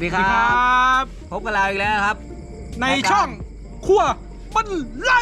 วัสดีคสวัสดีรัครับ บ พบกับเราอีกแล้วครับ ในรายการช่องครัวบันไล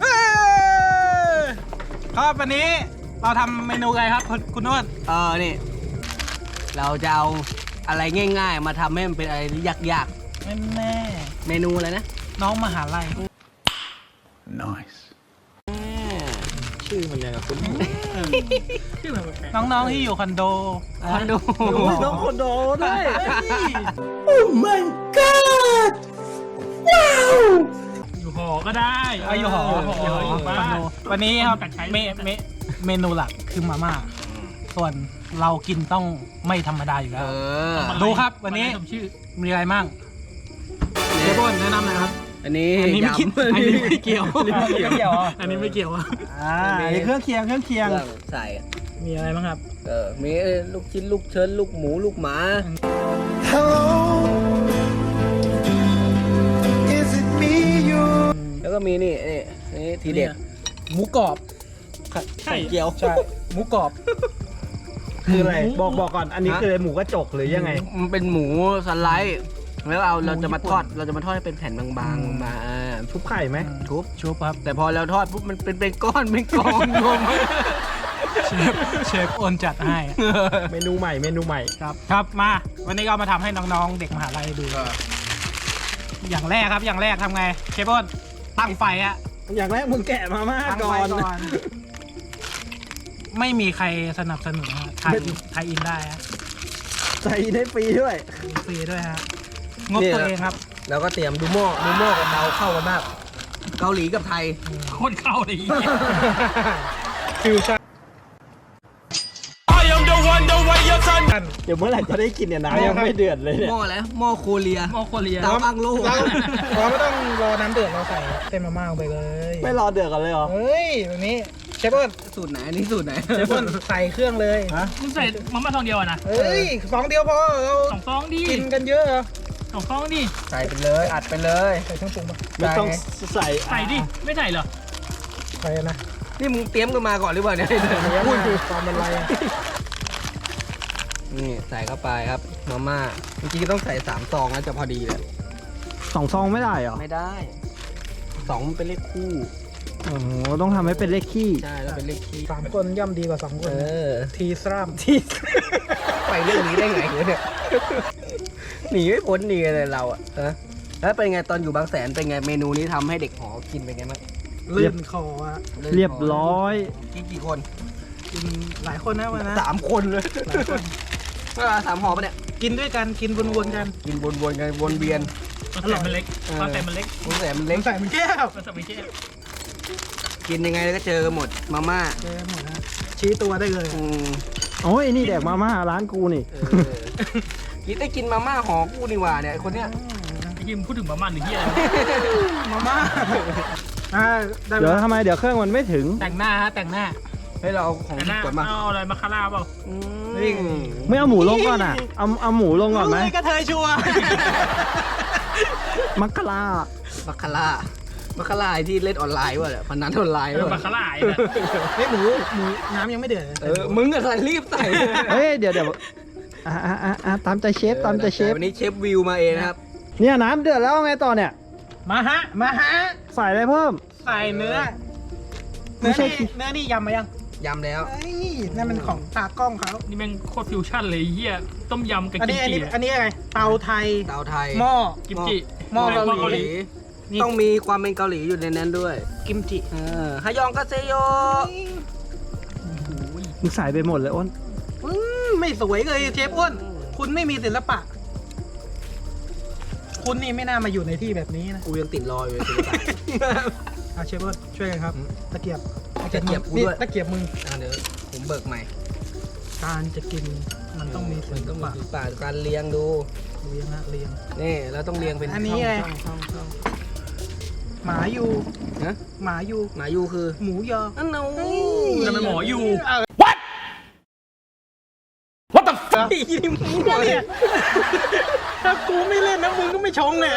เอ้ยครับวันนี้เราทำเมนูอะไรครับคุณคุณนวดเออนี่ เราจะเอาอะไรง่าย ๆ มาทำให้มันเป็นอะไรที่ยากแน่ๆ เมนูอะไรนะๆน้องมหาลัย ชื่อมันยังกับคุณน้องๆที่อยู่คอนโดคอนโดน้องคนโดด้วยอยู่หอก็ได้เอาอยู่หออยู่หออยู่บ้านวันนี้ครับแต่ใช้เมเมเมนูหลักคือมาม่าส่วนเรากินต้องไม่ธรรมดาอยู่เอแล้วอดูครับวันนี้สมชื่อมีอะไรมั่งเชฟบนแนะนำหน่อยครับอันนี้อันนี้ไม่คิดยำอันนี้ไม่เกี่ยวอันนี้ไม่เกี่ยวเกี่ยวอันนี้ไม่เกี่ยว อะอ่าอันนี้เครื่องเคียงเครื่องเคียงเครื่องใส่มีอะไรบ้างครับ เออมีลูกชิ้นลูกเชิญลูกหมูลูกหมาแล้วก็มีนี่นี่นี่ทีเด็ดหมูกรอบใช่เกี๊ยว ใช่หมูกรอบ คืออะไร บอกบอกก่อน อันนี้คืออะไรหมูกระจกหรือยังไง มันเป็นหมูสไลด์ แล้วเอาเราจะมาทอดเราจะมาทอดให้เป็นแผ่นบางๆบางมาอ่าชุบไข่ไหมทุบชุบครับแต่พอเราทอดปุ๊บมันเป็นเป็นก้อนเป็นกองรวม เชฟเชฟโอนจัดให้เมนูใหม่เมนูใหม่ครับครับมา วันนี้ก็มาทำให้น้องๆ เด็กมหาลัยดู อย่างแรกครับอย่างแรกทำไง เชฟโอนตั้งไฟอะอย่างแรกมึงแกะมาม่าตั้งก่ไฟอนก่อน ไม่มีใครสนับสนุนฮะไทยไทยอินได้ฮะใส่ได้ฟรีด้วยฟรีด้วยฮะ งบนี่ตัวครับเองครับ แล้วก็เตรียมดูหม้อดูหม้อกับเตาเข้ากันมาก เกาหลีกับไทย โคตรเข้าเลยไอ้เหี้ยฟิวชั่นเดี๋ยวเมื่อไหร่จะได้กินเนี่ยน้ำเอายัยังงครับไม่เดือดเลยเนี่ยหม้ออะไรหม้อโคเรียมอโคเรียเตาอังโลเราเราไม่ต้องรอน้ำเดือดเราใส่เส้นมาม่าลงไปเลย ไม่รอเดือดกันเลยเหรอ เฮ้ยแบบนี้เชฟเปิ้ลสูตรไหนอันนี้สูตรไหนเชฟเปิ้ลใส่เครื่องเลยฮะมึงใส่มาม่าซองเดียวอะนะเฮ้ยฟองเดียวพอเราสองฟองดิกินกันเยอะ เหรอสองฟองดิ ใส่ไปเลยอัดไปเลยใส่เครื่องปรุงปะไม่ต้องใส่ใส่ดิ ไม่ใส่เหรอ ใส่นะนี่มึงเตรียมกันมาก่อนหรือเปล่าเนี่ยพูดอยู่ความเป็นไรอะนี่ใส่เข้าไปครับมาม่าจริงๆต้องใส่สามซองแล้วจะพอดีเลยสองซองไม่ได้เหรอไม่ได้สองมันเป็นเลขคู่โอ้โหต้องทำให้เป็นเลขขี้ใช่แล้วเป็นเลขคี่สามคนย่อมดีกว่าสองคนเออทีสรามที่ไปเรื่องนี้ได้ไงเนี่ย หนีไม่พ้นหนีเลยเราอะฮะแล้วเป็นไงตอนอยู่บางแสนเป็นไงเมนูนี้ทำให้เด็กหอกินเป็นไงบ้างลื่นคออะเรียบร้อย กินกี่คนกินหลายคนนะวันนั้นสามคนเลยหลายคนเวลาสามหอปะเนี่ยกินด้วยกันกินวนๆกันกินวนๆกันวนเวียนตอนใส่มันเล็กเออตอนใส่มันเล็กบางแสนมันเล็เล็งกใส่มันแก้วตอนใส่ไม่ใช่กินยังไงก็เจอกันหมดมาม่าเจอหมดนะชี้ตัวได้เลยอืมโอ้ยนี่แดกมาม่าร้านกูนี่เออ กินได้กินมาม่าหอกูนี่หว่าเนี่ยไอ้คนเนี้ยไอ้ยิมพูดถึงมาม่าหนึ่งเหี้ยอะไรมาม่าอ่าได้เวเดี๋ยวลาทำไมเดี๋ยวเครื่องมันไม่ถึง แต่งหน้าฮะแต่งหน้าให้เราเอาของแต่หผิดน้ากฎมาเอาอะไรมาคาร่าเปล่าอืนี่มไม่เอาหมูลงก่อนอะเอาเอาหมูลงก่อนไหมรู้เลยกระเทยชัวร์มักกะลาบัคคาร่าบัคคาร่าไอ้ที่เล่นออนไลน์วะเนี่ยพนันออนไลน์เออวะมาคาร่าไอ้เนี่ยเฮ้ยหมูหมูน้ำยังไม่เดือดเออมึงอะใส่รีบใส่ เฮ้ยเดี๋ยวเดี๋ยว อะอะอะอะตามใจเชฟตามใจเชฟวันนี้เชฟวิวมาเองนะครับ เนี่ยน้ำเดือดแล้วไงต่อเนี่ย มาฮะ มาฮะ ใส่อะไรเพิ่ม ใส่เนื้อ ไม่เนื้อใช่ นี่เนื้อนี่ยำมายังยำแล้ว เอ้ยนั่นมันของตากล้องเขานี่แม่งโคตรฟิวชั่นเลยไอ้เหี้ยต้มยำกับอันกิมนี้อันจินี้อันนี้อะไร เตาไทย เตาไทยหม้อ กิมจิหม้อหม้อเกาเกาหหลีลี นี่ ต้องมีความเป็นเกาหลีอยู่ในนั้นด้วยกิมจิ เออฮายองกาเซโยมึงใส่ไปหมดเลยอ้นอืม ไม่สวยเลยเชฟอ้วนคุณไม่มีศิลปะ คุณนี่ไม่น่ามาอยู่ในที่แบบนี้นะกูยังติดรออยู่เลยศิลปะ อาเชฟอ้วนช่วยกันครับตะเกียบตะเกียบกูนี่ด้วยตะเกียบมึงอะเดี๋ยวผมเบิกใหม่การจะกินมันต้องมีศิมันลต้องมีปะศิลปะการเลี้ยงดูเลี้ยงนะเลี้ยง นี่เราต้องเลี้ยงเป็นอันนี้ไง ช่องช่องหมาอยู่ฮะหมาอยู่ หมายูคือหมูยออันนู้นั่นมันหมออยู่ นี่มึงเนี่ยถ้ากูไม่เล่นนะมึงก็ไม่ชงเนี่ย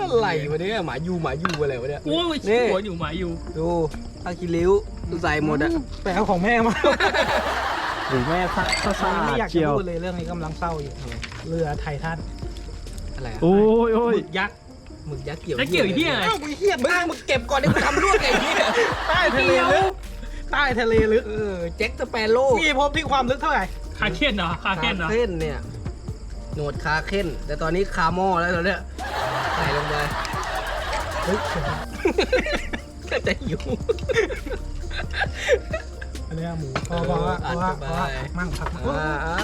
อะไรวะเนี่ยหมายูหมายูอะไรวะเนี่ยกูว่านี่หัวอยู่หมาอยู่ดูผ้าคีริ้วใส่หมดอะแต่เอาของแม่มาหรือแม่ซ่าซ่าซ่าไม่อยากจะเจียวพูดเลยเรื่องนี้กำลังเศร้าอยู่เรือไททันอะไรอะโอ้ยโอ้หยมึกยักษ์หมึกยักษ์เกี่ยวแล้วเกี่ยวไอ้เหี้ยอะไรเอ้ามึงเฮียมึงมึงเก็บก่อนที่กูทำลวกไงเหี้ยใต้ทะเลลึกใต้ทะเลลึกเออแจ็คสเปโร่มีพบที่ความลึกเท่าไหร่ คาเคนเหรอคาคาเคนเหรอเค้นเนี่ยหนวดคาเค้น แต่ตอนนี้คาหม้อแล้วตอนเนี้ยใส่ลงไปเฮ้ยก็จะหิว อันเนี้ยหมูพอพอพอพอพอผักมั่งผักมั่งอ่าอ่า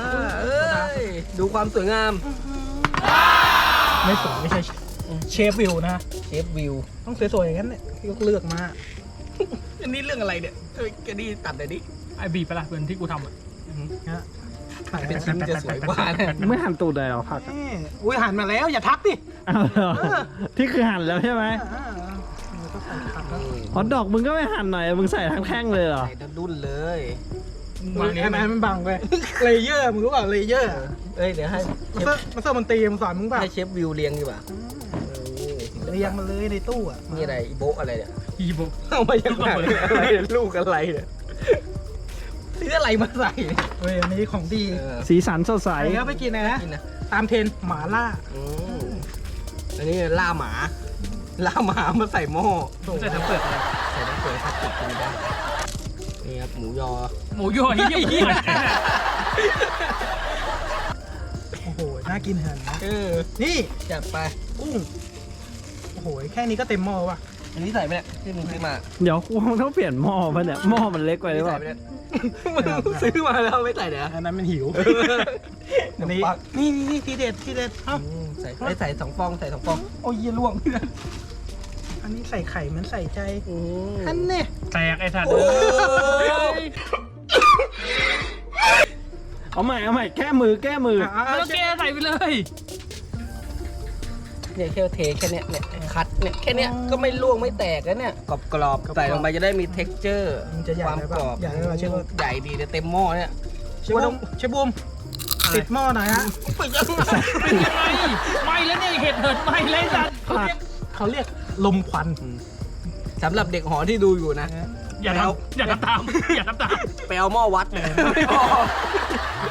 เอ้ยดูความสวยงาม ไม่สวยไม่ใช่เชฟวิวนะ เชฟวิว ต้องสวยๆอย่างนั้นเนี่ยที่เลือกมา อันนี้เรื่องอะไรเนี่ยเฮ้ยแกนี่ตัดเลยดิไอบีไปละเป็นที่กูทำอะฮะ เป็นชิ้นจะสวยกว่าเนี่ยไม่หั่นตูดเลยเหรอผักอะนี่อุ้ยหันมาแล้วอย่าทักดิอ้าวเหรอที่คือหั่นแล้วใช่ไหมอ่าๆก็ใส่ผักแล้วฮอตดอกมึงก็ไม่หั่นหน่อยมึงใส่ทั้งแท่งเลยเหรอ ใส่ทั้งดุนเลย วางนี้อันนั้นมันบังไปเลเยอร์มึงรู้เปล่าเลเยอร์เอ้ยเดี๋ยวให้มาเซอร์มาเซอร์มันตีมันสอนมึงเปล่าให้เชฟวิวเลียงดีกว่าเออเรียงมาเลยในตู้อะนี่อะไรอีโบะอะไรเนี่ยอีโบเอามาจากไหนเนี่ยอะไรเนี่ยลูกอะไรเนี่ย ซื้ออะไรมาใส่เนี่ยเว้ยอันนี้ของดีเออสีสันสดใสใส่เข้าไปกินเลยนะ กินนะตามเทรนด์หมาล่าอืมอันนี้ล่าหมา ล่าหมามาใส่หม้อใส่ทั้งเปลือกเลยใส่น้ำเกลือพลาสติกกินได้นี่ครับหมูยอ หมูยั่วไอ้เหี้ยโอ้โห น่ากินเหินนะ เออ นี่จัดไป กุ้ง โอ้โห แค่นี้ก็เต็มหม้อว่ะ อันนี้ใส่ไปเนี่ยที่มึงซื้อมาเดี๋ยวกูต้องเปลี่ยนหม้อปะเนี่ยหม้อมันเล็กไปหรือเปใส่ล่าไปเนี่ย มึงซื้อมาแล้วไม่ใส่เดี๋ยวอันนั้นมันหิวอันนี้ปักนี่นี่นี่ทีเด็ดทีเด็ดเอ้าอืมใส่ไม่ใส่สองฟองใส่สองฟองโอ้ยเยี่ยล่วงอันนี้ใส่ไข่เหมือนใส่ใจอืมอันเนี่ยแตกไอ้สัตว์โอ้เอ้ยยเอาใหม่เอาใหม่แก้มือแก้มืออ่าแล้วแกใส่ไปเลย เนี่ยแค่เทแค่เนี้ยเนี่ยคัดเนี่ยแค่เนี้ยก็ไม่ล่วงไม่แตกแล้วเนี่ยกรอบกรอบๆใส่ลงไปจะได้มี t e x t อร์มันจะใหญ่ความไปกรป่ะอบใหญ่ไปป่ะเชฟใหญ่ดีแต่เต็มหม้อเนี่ยเชฟบุ้มเชฟบุ้มติดหม้อหน่อยฮะไปยังไงเป็นยังไงไม่แล้วเนี่ยเห็ดเหิดไม่เลยสัตว์เขาเรียกเขาเรียกลมควัน สำหรับเด็กหอที่ดูอยู่นะ อย่าแล้วทำอย่าทำตามอย่าทำตามไปเอาหม้อวัดเลยไม่พอ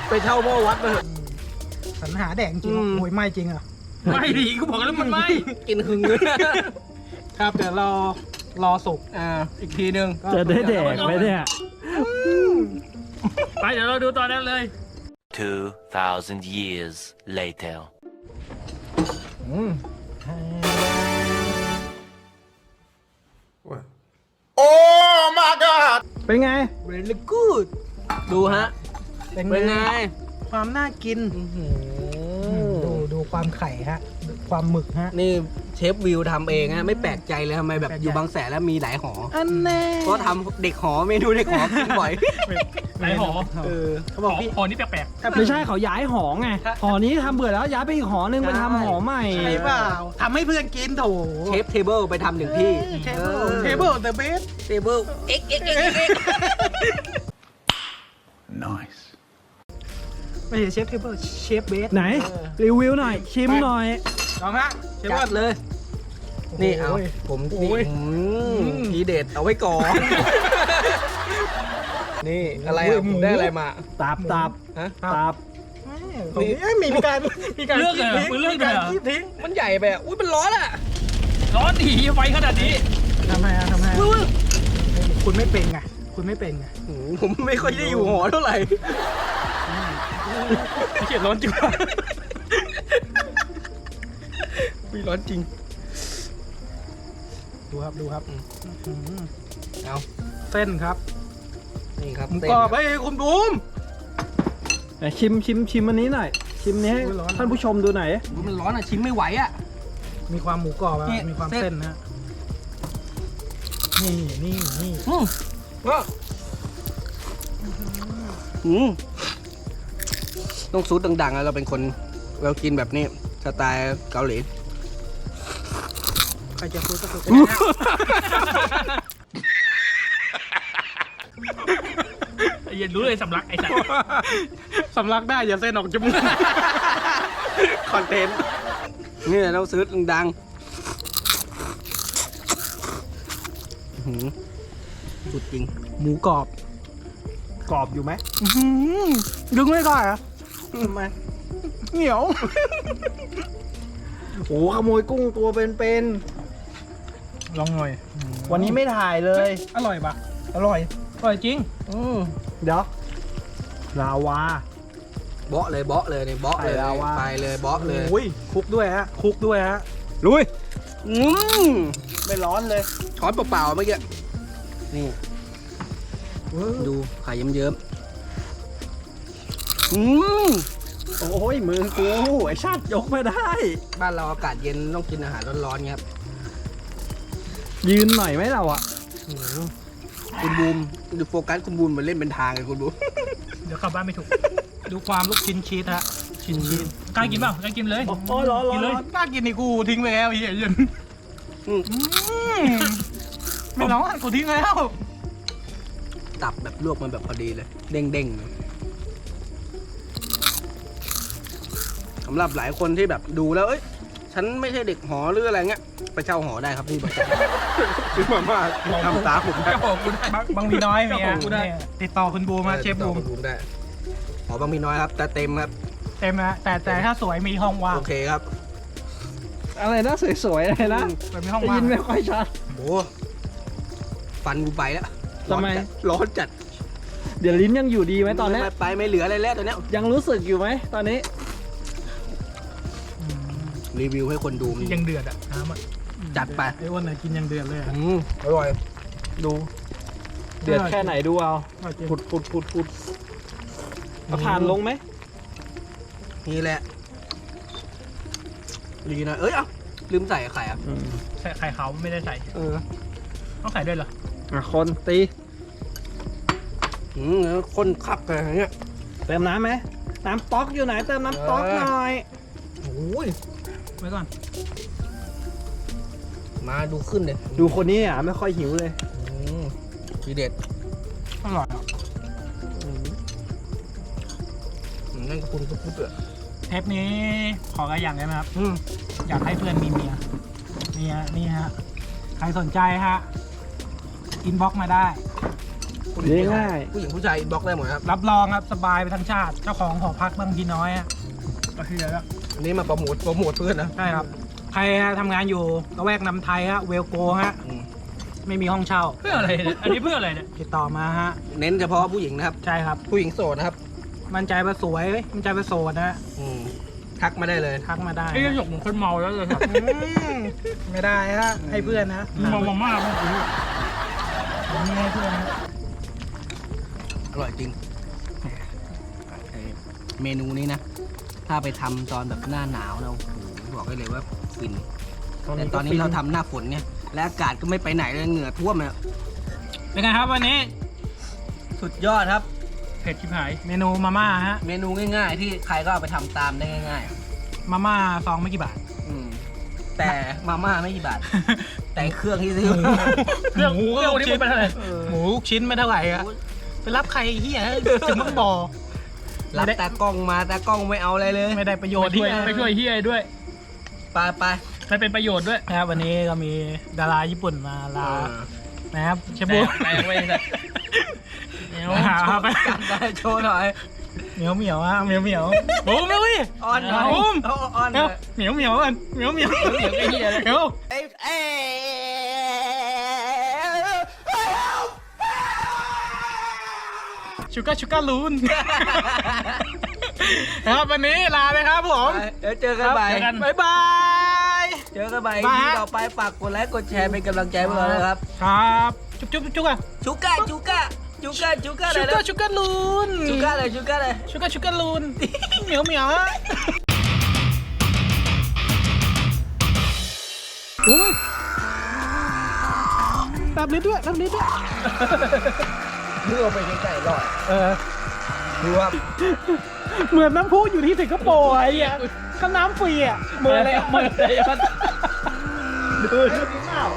ไปเช่าหม้อวัดมาเถอะสรรหาแดกจริงอืม โอ้ยไม่จริงอะ ไม่ดีกูบอกแล้วมันไม่ กินหึงเลยครับเดี๋ยวรอรอสุกอ่าอีกทีหนึ่งก็จะได้แดกไหมเนี่ย ไปเดี๋ยวเราดูตอนนั้นเลย 2,000 years later. อืมเป็นไงเบรลกูดดูฮะเป็นเป็นไง ความน่ากินอื้อหืดูอดู ความไข่ฮะความหมึกฮะ นี่เชฟวิวทำเองฮะไม่แปลกใจเลยทำไมแบบแปลกใจ อยู่บางแสนแล้วมีหลายหออันแน่เพราะทำเด็กหอเมนูเด็กหอกินบ่อยไหนหอเออเขาบอกพี่หอนี่แปลกไม่ใช่เขาย้ายหอไงหอนี้ทำเบื่อแล้วย้ายไปอีกหอนึงไปทำหอใหม่ ใช่เปล่าทำให้เพื่อนกินโถเชฟเทเบิลไปทำหนึ่งที่เทเบิลเทเบิลเดอะเบส เทเบิลเไม่ใช่เชฟเทเบิลเชฟเบสไหน รีวิวหน่อย ชิมหน่อย ลองฮะเชฟจัเบิดลเลย นี่เอา ผมนี่โอ้ยอืมอืมทีเด็ดเอาไว้ก่อน นี่อะไรอะผมได้อะไรมา ตับตับฮะ ตับ นี่มีมีการมีการเลือกเลยเหรอมึงเลือกเลยเหรอคีบทิ้งมันใหญ่ไปอะ อุ้ยมันร้อนอะ ร้อนดีไฟขนาดนี้ทำไมอะทำไมอุ้ยคุณไม่เป็นไง คุณไม่เป็นไงอืมผมไม่ค่อยได้อยู่หอเท่าไหร่ ไม่เขียนร้อนจริงว่ะมีร้อนจริง ดูครับดูครับอืมเอาเส้นครับนี่ครับหมูเส้นกรอบเฮ้ยคุณบูมไหนชิมชิมชิมอันนี้หน่อย ชิมนี้ให้อุ๊ยร้อนท่านผู้ชมดูหน่อยอุ๊ยมันร้อนอะชิ้นไม่ไหวอะ มีความหมูกรอบอะนี่มีความเส้นเส้นฮะนี่นี่นี่อืมก็อืม ต้องซูดดังๆแล้วเราเป็นคนเรากินแบบนี้สไตล์เกาหลีใครจะพูดก็พูดอย่ารู้เลยสำลักไอ้สัตว์สำลักได้อย่าเส้นออกจมูกคอนเทนต์นี่เราซื้อดังๆอื้อหือสุดจริง หมูกรอบ กรอบอยู่ไหมอื้อหือดึงไม่ก่อนเหรอะ ทำไมเหนียว โอ้ขโมยกุ้งตัวเป็นลองหน่อยๆ วันนี้ไม่ถ่ายเลย อร่อยปะอร่อย อร่อยจริง อืมเดี๋ยวลาวา เบาะเลยเบาะเลยนี่เบาะเลยไปแล้วว่ะ ไปเลยเบาะเลยโอ้ยคลุกด้วยฮะคลุกด้วยฮะ ลุย อืมไม่ร้อนเลย ช้อนเปล่าๆเมื่อกี้นี่ ดูไข่เยิ้มๆ อืมโอ้ยมือกูไอชาติยกไม่ได้ บ้านเราอากาศเย็นต้องกินอาหารร้อนๆเงี้ยครับยืนหน่อยไหมเราอะอืมคุณบูมดูโฟกัสคุณบูมเหมันเล่นเป็นทางเลยคุณบูมเดี๋ยวกลับบ้านไม่ถูก ดูความลูกชิ้นชีสฮะชิ้นชีสกล้ากินเปล่ากล้ากินเลยโอ้ยร้อนร้อกินนเลยกล้ากินนี่กูทิ้งไปแล้วไอ้เหี้ยเย็นอืมอืมไม่ร้อนกูทิ้งแล้ว ตับแบบลวกมันแบบพอดีเลย เด้งๆเลย สำหรับหลายคนที่แบบดูแล้วเอ้ยฉันไม่ใช่เด็กหอหรืออะไรเงี้ยไปเช่าหอได้ครับพี่บริษัทซื้อมาม่าทำตามผมได้เจ้าของกูได้ บางบางมีน้อยเมียเจ้าของกูได้เนี่ยติดต่อคุณบูมมาเชฟบูมติดต่อคุณบูมได้หอบางมีน้อยครับ แต่เต็มครับ เต็มนะแต่แต่ถ้าสวยมีห้องว่างโอเคครับอะไรนะสวยๆอะไรนะสวยมีห้องได้ว่างยินไม่ค่อยชัดโอ้ฟันกูไปแล้วทำไม ร้อนจัดเดี๋ยวลิ้นยังอยู่ดีไหมตอนเนี้ยไม่ไปไม่เหลืออะไรแล้วตอนเนี้ยยังรู้สึกอยู่ไหมตอนนี้อืม รีวิวให้คนดูมันยังเดือดอะน้ำอะจัดไปไอ้อ้วันไหนะกินยังเดือดเลยอะอืมอร่อย ดู เดือดแค่ไหนดูเอาอร่อยจริงพุดพุดพุดพุดเอาทานลงไหมนี่แหละดีนะเอ้ยเอ้าลืมใส่ไข่อะอืมใส่ไข่ขาวไม่ได้ใส่เออต้องใส่ด้วยเหรออะคนตี อืมคนคักเลยเนี่ยเติมน้ำไหมน้ำต๊อกอยู่ไหนเติมน้ำต๊อกเออหน่อยโอ้ย ไว้ก่อน มาดูขึ้นเลยดูคนนี้อะไม่ค่อยหิวเลยอืมทีเด็ดอร่อยอะอืมนั่นก็คุณก็พูดเถอะเทปนี้ขอกระอย่างได้ไหมครับ อืมอยากให้เพื่อนมีเมียเมียนี่ฮะ ใครสนใจฮะ อินบ็อกมาได้ง่ายผู้หญิงผู้ชายบล็อกได้หมดครับรับรองครับสบายไปทั้งชาติ เจ้าของหอพักบางพีน้อยอะก็คือแล้ว อันนี้มาโปรโมทโปรโมทเพื่อนนะ ใช่ครับ ใครฮะทำงานอยู่ละแวกนำไทยฮะเวลโกฮะ อืม ไม่มีห้องเช่า เพื่ออะไรเนี่ยอันนี้เพื่ออะไรเนี่ยติดต่อมาฮะ เน้นเฉพาะผู้หญิงนะครับ ใช่ครับ ผู้หญิงโสดนะครับ มั่นใจว่าสวยมั่นใจว่าโสดนะฮะอืม ทักมาได้เลยทักมาได้ไอ้กระจกเหมือนคนเมาแล้วเลยครับอืมไม่ได้ฮะ ให้เพื่อนนะเมามาม่าเมื่อกี้ไม่ให้เพื่อนนะอร่อยจริงเอ่อเมนูนี้นะ ถ้าไปทำตอนแบบหน้าหนาวนะโอ้โหบอกได้เลยว่าฟินแต่ตอนนี้เราทำหน้าฝนไงและอากาศก็ไม่ไปไหนเลยเหงื่อท่วมเลยเป็นไงครับวันนี้ สุดยอดครับ เผ็ดชิบหาย เมนูมาม่าฮะ เมนูง่ายๆ ที่ใครก็เอาไปทำตามได้ง่ายมาม่าซองไม่กี่บาทๆอืมแต่มาม่าไม่กี่บาท แต่เครื่องที่ซื้อเครื่องหมูก็วันนี้มันเป็นอะไรหมูลูกชิ้นไม่เท่าไหร่อะไปรับใครเฮียถึงมึงบอ รับตากล้องมาตากล้องไม่เอาอะไรเลยไม่ได้ประโยชน์ไปช่วยที่ไปช่วยเฮียด้วยไปไปไม่เป็นประโยชน์ด้วยนะครับวันนี้ก็มีดาราญี่ปุ่นมาลานะครับเชฟบูแรงไว้นะเหนียวหาไปจัดไปโชว์หน่อยเหมียวเหมียวอะเหมียวเหมียวโอ้ไม่วิออนหน่อยเอาเอาออนหเอ้าน่อยเหมียวเหมียวกันเหมียวเหมียวเหนียวไอ้เฮียเลยเอ้าเอ้ยเอ้ย ชูการ์ชูการ์ลูนนะครับวันนี้ลาเลยครับผม เดี๋ยวเจอกันใหม่เจอกัน บ๊ายบาย เจอกันใหม่บาย ที่ต่อไปฝากกดไลค์กดแชร์เป็นกำลังใจพวกเรานะครับครับจุ๊บจุ๊บจุ๊บอะชูก้าชูก้าชูก้าชูก้าชูเลยการ์นะชูการ์ลูนชูก้าเลยชูก้าเลยชูการ์ชูการ์ลูนเหมียวเหมียวอะโอ้ยตับนิดด้วยตับนิดด้วย เพื่อไปใกล้ๆรอดเออดูว่าเหมือนน้ำพุอยู่ที่สิงคโปร์ไอ้เหี้ยก็น้ำฟรีอะเมื่อไรเมื่อไรๆดูดูข้าว